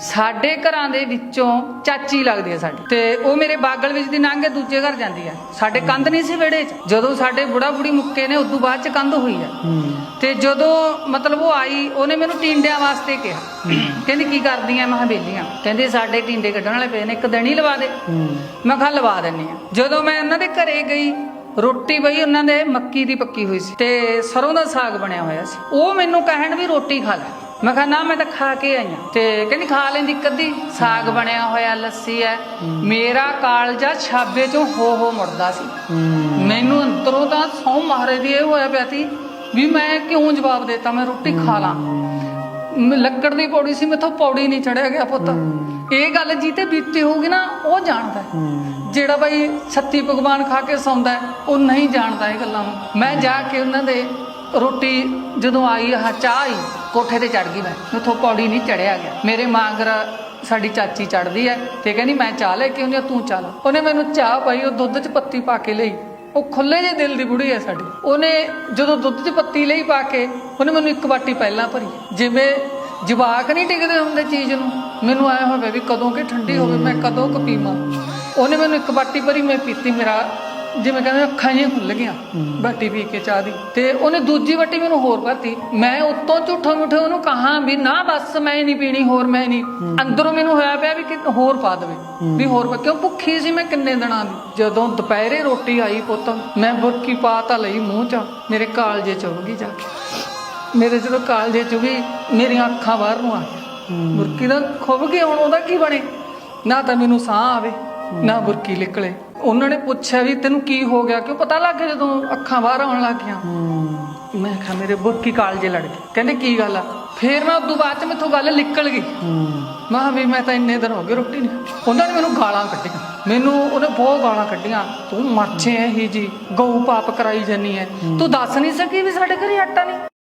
ਸਾਡੇ ਘਰਾਂ ਦੇ ਵਿੱਚੋਂ ਚਾਚੀ ਲੱਗਦੀ ਹੈ ਸਾਡੀ। ਤੇ ਉਹ ਮੇਰੇ ਬਾਗਲ ਵਿੱਚ ਦੀ ਲੰਘ ਕੇ ਦੂਜੇ ਘਰ ਜਾਂਦੀ ਹੈ ਸਾਡੇ ਕੰਧ ਨਹੀਂ ਸੀ ਵਿਹੜੇ 'ਚ। ਜਦੋਂ ਸਾਡੇ ਬੁੜਾ ਬੁੜੀ ਮੁੱਕੇ ਨੇ ਉਦੋਂ ਬਾਅਦ 'ਚ ਕੰਧ ਹੋਈ ਹੈ। ਤੇ ਜਦੋਂ ਮਤਲਬ ਉਹ ਆਈ ਉਹਨੇ ਮੈਨੂੰ ਟਿੰਡਿਆਂ ਵਾਸਤੇ ਕਿਹਾ। ਕਹਿੰਦੀ ਕੀ ਕਰਦੀ ਆ ਮੈਂ ਕਿਹਾ ਵਿਹਲੀਆਂ ਕਹਿੰਦੀ ਸਾਡੇ ਟਿੰਡੇ ਕੱਢਣ ਵਾਲੇ ਪਏ ਨੇ ਇੱਕ ਦਿਨ ਹੀ ਲਵਾ ਦੇ। ਮੈਂ ਕਿਹਾ ਲਵਾ ਦਿੰਨੀ ਆ। ਜਦੋਂ ਮੈਂ ਉਹਨਾਂ ਦੇ ਘਰੇ ਗਈ ਰੋਟੀ ਬਈ ਉਹਨਾਂ ਦੇ ਮੱਕੀ ਦੀ ਪੱਕੀ ਹੋਈ ਸੀ। ਤੇ ਸਰੋਂ ਦਾ ਸਾਗ ਬਣਿਆ ਹੋਇਆ ਸੀ। ਉਹ ਮੈਨੂੰ ਕਹਿਣ ਵੀ ਰੋਟੀ ਖਾ ਲੈ। ਮੈਂ ਕਿਹਾ ਨਾ ਮੈਂ ਤਾਂ ਖਾ ਕੇ ਆਈ ਹਾਂ। ਤੇ ਕਹਿੰਦੀ ਖਾ ਲੈਂਦੀ ਅੱਧੀ ਸਾਗ ਬਣਿਆ ਹੋਇਆ ਲੱਸੀ ਹੈ। ਮੇਰਾ ਕਾਲਜਾ ਛਾਬੇ ਚੋਂ ਹੋ ਹੋ ਮੁੜਦਾ ਸੀ। ਮੈਨੂੰ ਅੰਦਰੋਂ ਤਾਂ ਸੌ ਮਾਰੇ ਦੀ ਇਹ ਹੋਇਆ ਪਿਆ ਸੀ ਵੀ ਮੈਂ ਕਿਉਂ ਜਵਾਬ ਦੇਤਾ? ਮੈਂ ਰੋਟੀ ਖਾ ਲਾਂ। ਲੱਕੜ ਦੀ ਪੌੜੀ ਸੀ ਮੈਥੋਂ ਪੌੜੀ ਨਹੀਂ ਚੜਿਆ ਗਿਆ ਪੁੱਤ। ਇਹ ਗੱਲ ਜੀ ਤੇ ਬੀਤੀ ਹੋਊਗੀ ਨਾ ਉਹ ਜਾਣਦਾ। ਜਿਹੜਾ ਬਾਈ ਸੱਤੀ ਭਗਵਾਨ ਖਾ ਕੇ ਸੌਂਦਾ ਉਹ ਨਹੀਂ ਜਾਣਦਾ ਇਹ ਗੱਲਾਂ ਨੂੰ। ਮੈਂ ਜਾ ਕੇ ਉਹਨਾਂ ਦੇ ਰੋਟੀ ਜਦੋਂ ਆਈ ਆ ਚਾਹ ਆਈ ਕੋਠੇ ਤੇ ਚੜ ਗਈ ਮੈਂ। ਉੱਥੋਂ ਪੌੜੀ ਨਹੀਂ ਚੜਿਆ ਗਿਆ। ਮੇਰੇ ਮਾਂਗਰ ਸਾਡੀ ਚਾਚੀ ਚੜਦੀ ਹੈ ਤੇ ਕਹਿੰਦੀ ਮੈਂ ਚਾਹ ਲੈ ਕੇ ਆਉਂਦੀ ਹਾਂ, ਤੂੰ ਚੱਲ ਉਹਨੇ ਮੈਨੂੰ ਚਾਹ ਪਾਈ ਉਹ ਦੁੱਧ 'ਚ ਪੱਤੀ ਪਾ ਕੇ ਲਈ। ਉਹ ਖੁੱਲੇ ਜਿਹੇ ਦਿਲ ਦੀ ਬੁੜੀ ਹੈ ਸਾਡੀ। ਉਹਨੇ ਜਦੋਂ ਦੁੱਧ 'ਚ ਪੱਤੀ ਲਈ ਪਾ ਕੇ ਉਹਨੇ ਮੈਨੂੰ ਇੱਕ ਬਾਟੀ ਪਹਿਲਾਂ ਭਰੀ। ਜਿਵੇਂ ਜਵਾਕ ਨਹੀਂ ਟਿਕਦੇ ਹੁੰਦੇ ਚੀਜ਼ ਨੂੰ। ਮੈਨੂੰ ਆਇਆ ਹੋਵੇ ਵੀ ਕਦੋਂ ਕਿ ਠੰਡੀ ਹੋਵੇ ਮੈਂ ਕਦੋਂ ਕੁ ਪੀਵਾਂ। ਉਹਨੇ ਮੈਨੂੰ ਇੱਕ ਬਾਟੀ ਭਰੀ ਮੈਂ ਪੀਤੀ ਮੇਰਾ ਜਿਵੇਂ ਕਹਿੰਦੇ ਅੱਖਾਂ ਜਿਹੀਆਂ ਖੁੱਲ ਗਈਆਂ ਬਾਟੀ ਪੀ ਕੇ ਚਾਹ ਦੀ। ਤੇ ਉਹਨੇ ਦੂਜੀ ਬਾਟੀ ਮੈਨੂੰ ਹੋਰ ਭਰਤੀ ਮੈਂ ਉੱਤੋਂ ਝੂਠੋ ਮੁੱਠੇ ਉਹਨੂੰ ਕਹਾ ਵੀ ਨਾ ਬਸ ਮੈਂ ਨਹੀਂ ਪੀਣੀ ਹੋਰ ਮੈਂ ਨਹੀਂ। ਅੰਦਰੋਂ ਮੈਨੂੰ ਹੋਇਆ ਪਿਆ ਵੀ ਕਿ ਹੋਰ ਪਾ ਦੇਵੇ ਵੀ ਹੋਰ ਪਾ ਕਿਉਂ ਭੁੱਖੀ ਸੀ ਮੈਂ ਕਿੰਨੇ ਦਿਨਾਂ ਦੀ? ਜਦੋਂ ਦੁਪਹਿਰੇ ਰੋਟੀ ਆਈ ਪੁੱਤ ਮੈਂ ਬੁਰਕੀ ਪਾ ਤਾਂ ਲਈ ਮੂੰਹ 'ਚ ਮੇਰੇ ਕਾਲਜੇ ਚ ਗਈ ਜਾ ਕੇ। ਮੇਰੇ ਜਦੋਂ ਕਾਲਜੇ ਚ ਗਈ ਮੇਰੀਆਂ ਅੱਖਾਂ ਬਾਹਰ ਨੂੰ ਆ ਗਈਆਂ। ਬੁਰਕੀ ਦਾ ਖੁੱਭ ਕੇ ਹੁਣ ਉਹਦਾ ਕੀ ਬਣੇ? ਨਾ ਤਾਂ ਮੈਨੂੰ ਸਾਹ ਆਵੇ ਨਾ ਬੁਰਕੀ ਨਿਕਲੇ। ਉਹਨਾਂ ਨੇ ਪੁੱਛਿਆ ਵੀ ਤੈਨੂੰ ਕੀ ਹੋ ਗਿਆ? ਕਿਉਂ ਪਤਾ ਲੱਗ ਗਿਆ ਜਦੋਂ ਅੱਖਾਂ ਬਾਹਰ ਆਉਣ ਲੱਗ ਗਈਆਂ ਮੈਂ ਕਿਹਾ ਮੇਰੇ ਬੁਰਕੀ ਕਾਲਜੇ ਲੜ ਗਏ। ਕਹਿੰਦੇ ਕੀ ਗੱਲ ਆ? ਫੇਰ ਮੈਂ ਉਦੋਂ ਬਾਅਦ ਚ ਮੈਥੋਂ ਗੱਲ ਨਿਕਲ ਗਈ। ਮੈਂ ਕਿਹਾ ਵੀ ਮੈਂ ਤਾਂ ਇੰਨੇ ਦਿਨ ਹੋ ਗਏ ਰੋਟੀ ਨਹੀਂ ਉਹਨਾਂ ਨੇ ਮੈਨੂੰ ਗਾਲਾਂ ਕੱਢੀਆਂ। ਮੈਨੂੰ ਉਹਨੇ ਬਹੁਤ ਗਾਲਾਂ ਕੱਢੀਆਂ। ਤੂੰ ਮਰਚੇ ਹੀ ਜੀ ਗਊ ਪਾਪ ਕਰਾਈ ਜਾਨੀ ਐ। ਤੂੰ ਦੱਸ ਨਹੀਂ ਸਕੀ ਵੀ ਸਾਡੇ ਘਰੇ ਆਟਾ ਨਹੀਂ?